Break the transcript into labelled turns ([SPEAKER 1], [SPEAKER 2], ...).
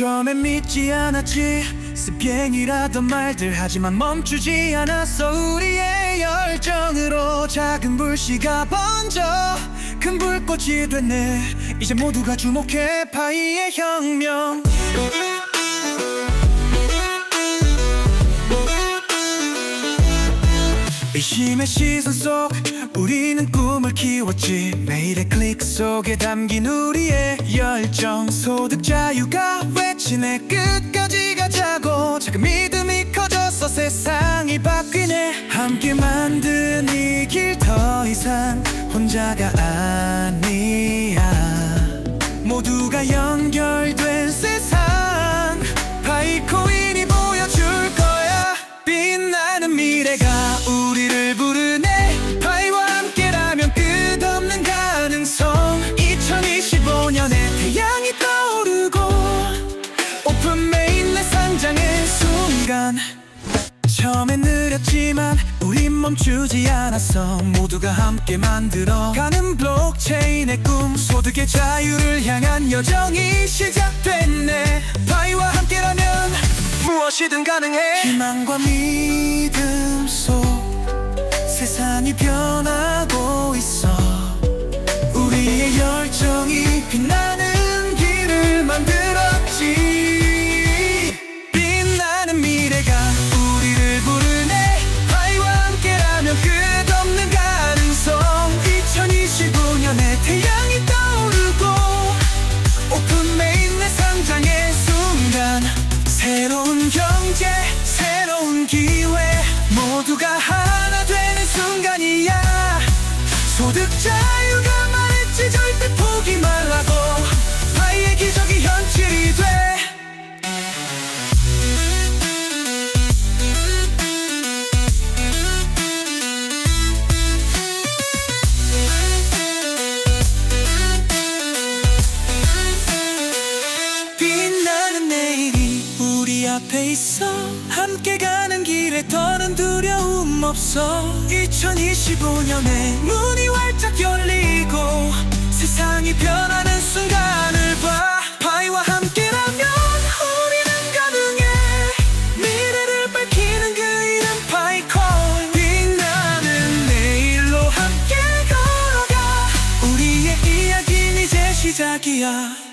[SPEAKER 1] 처음엔 믿지 않았지. 스피행이라던 말들 하지만 멈추지 않았어. 우리의 열정으로 작은 불씨가 번져 큰 불꽃이 됐네. 이제 모두가 주목해 파이의 혁명. 의심의 시선 속 우리는 꿈을 키웠지. 매일의 클릭 속에 담긴 우리의 열정. 소득 자유가 외치네 끝까지 가자고. 작은 믿음이 커져서 세상이 바뀌네. 함께 만든 이 길 더 이상 혼자가 아니야. 모두가 연결된 세상. 파이코인이 보여줄 거야. 빛나는 미래가 멈추지 않았어. 모두가 함께 만들어 가는 블록체인의 꿈. 소득의 자유를 향한 여정이 시작됐네. 파이와 함께라면 무엇이든 가능해. 희망과 믿음 속 세상이 변하 경제 새로운 기회 모두가 하나 되는 순간이야. 소득 자유가 앞에 있어. 함께 가는 길에 더는 두려움 없어. 2025년에 문이 활짝 열리고 세상이 변하는 순간을 봐. 파이와 함께라면 우리는 가능해. 미래를 밝히는 그 이름 파이콘 빛나는 내일로 함께 걸어가. 우리의 이야기는 이제 시작이야